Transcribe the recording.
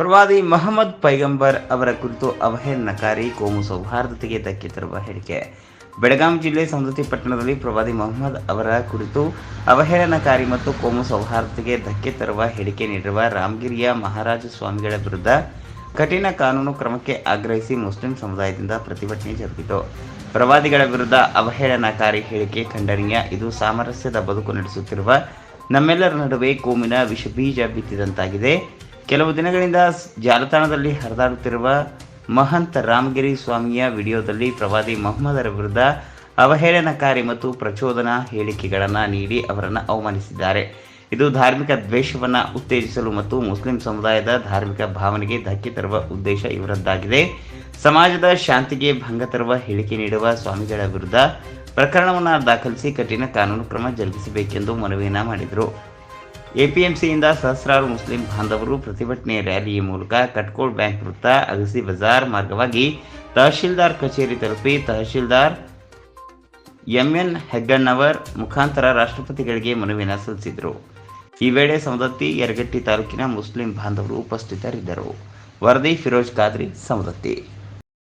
ಪ್ರವಾದಿ ಮಹಮ್ಮದ್ ಪೈಗಂಬರ್ ಅವರ ಕುರಿತು ಅವಹೇಳನಕಾರಿ ಕೋಮು ಸೌಹಾರ್ದತೆಗೆ ಧಕ್ಕೆ ತರುವ ಹೇಳಿಕೆ. ಬೆಳಗಾಂ ಜಿಲ್ಲೆ ಸವದತ್ತಿ ಪಟ್ಟಣದಲ್ಲಿ ಪ್ರವಾದಿ ಮೊಹಮ್ಮದ್ ಅವರ ಕುರಿತು ಅವಹೇಳನಕಾರಿ ಮತ್ತು ಕೋಮು ಸೌಹಾರ್ದತೆಗೆ ಧಕ್ಕೆ ತರುವ ಹೇಳಿಕೆ ನೀಡಿರುವ ರಾಮಗಿರಿಯ ಮಹಾರಾಜ ಸ್ವಾಮಿಗಳ ವಿರುದ್ಧ ಕಠಿಣ ಕಾನೂನು ಕ್ರಮಕ್ಕೆ ಆಗ್ರಹಿಸಿ ಮುಸ್ಲಿಂ ಸಮುದಾಯದಿಂದ ಪ್ರತಿಭಟನೆ ಜರುಗಿತು. ಪ್ರವಾದಿಗಳ ವಿರುದ್ಧ ಅವಹೇಳನಕಾರಿ ಹೇಳಿಕೆ ಖಂಡನೀಯ. ಇದು ಸಾಮರಸ್ಯದ ಬದುಕು ನಡೆಸುತ್ತಿರುವ ನಮ್ಮೆಲ್ಲರ ನಡುವೆ ಕೋಮಿನ ವಿಷಬೀಜ ಬಿತ್ತಿದಂತಾಗಿದೆ. ಕೆಲವು ದಿನಗಳಿಂದ ಜಾಲತಾಣದಲ್ಲಿ ಹರಿದಾಡುತ್ತಿರುವ ಮಹಂತ ರಾಮಗಿರಿ ಸ್ವಾಮಿಯ ವಿಡಿಯೋದಲ್ಲಿ ಪ್ರವಾದಿ ಮೊಹಮ್ಮದರ ವಿರುದ್ಧ ಅವಹೇಳನಕಾರಿ ಮತ್ತು ಪ್ರಚೋದನಾ ಹೇಳಿಕೆಗಳನ್ನು ನೀಡಿ ಅವರನ್ನು ಅವಮಾನಿಸಿದ್ದಾರೆ. ಇದು ಧಾರ್ಮಿಕ ದ್ವೇಷವನ್ನು ಉತ್ತೇಜಿಸಲು ಮತ್ತು ಮುಸ್ಲಿಂ ಸಮುದಾಯದ ಧಾರ್ಮಿಕ ಭಾವನೆಗೆ ಧಕ್ಕೆ ತರುವ ಉದ್ದೇಶ ಇವರದ್ದಾಗಿದೆ. ಸಮಾಜದ ಶಾಂತಿಗೆ ಭಂಗ ತರುವ ಹೇಳಿಕೆ ನೀಡುವ ಸ್ವಾಮಿಗಳ ವಿರುದ್ಧ ಪ್ರಕರಣವನ್ನು ದಾಖಲಿಸಿ ಕಠಿಣ ಕಾನೂನು ಕ್ರಮ ಜರುಗಿಸಬೇಕೆಂದು ಮನವಿಯನ್ನ ಮಾಡಿದರು. ಎಪಿಎಂಸಿಯಿಂದ ಸಹಸ್ರಾರು ಮುಸ್ಲಿಂ ಬಾಂಧವರು ಪ್ರತಿಭಟನೆ ರ್ಯಾಲಿಯ ಮೂಲಕ ಕಟ್ಕೋಡ್ ಬ್ಯಾಂಕ್ ವೃತ್ತ ಅಗಸಿ ಬಜಾರ್ ಮಾರ್ಗವಾಗಿ ತಹಶೀಲ್ದಾರ್ ಕಚೇರಿ ತಲುಪಿ ತಹಶೀಲ್ದಾರ್ ಎಂಎನ್ ಹೆಗ್ಗಣ್ಣವರ್ ಮುಖಾಂತರ ರಾಷ್ಟ್ರಪತಿಗಳಿಗೆ ಮನವಿಯನ್ನು ಸಲ್ಲಿಸಿದರು. ಈ ವೇಳೆ ಸವದತ್ತಿ ಯರಗಟ್ಟಿ ತಾಲೂಕಿನ ಮುಸ್ಲಿಂ ಬಾಂಧವರು ಉಪಸ್ಥಿತರಿದ್ದರು. ವರದಿ ಫಿರೋಜ್ ಖಾದ್ರಿ ಸವದತ್ತಿ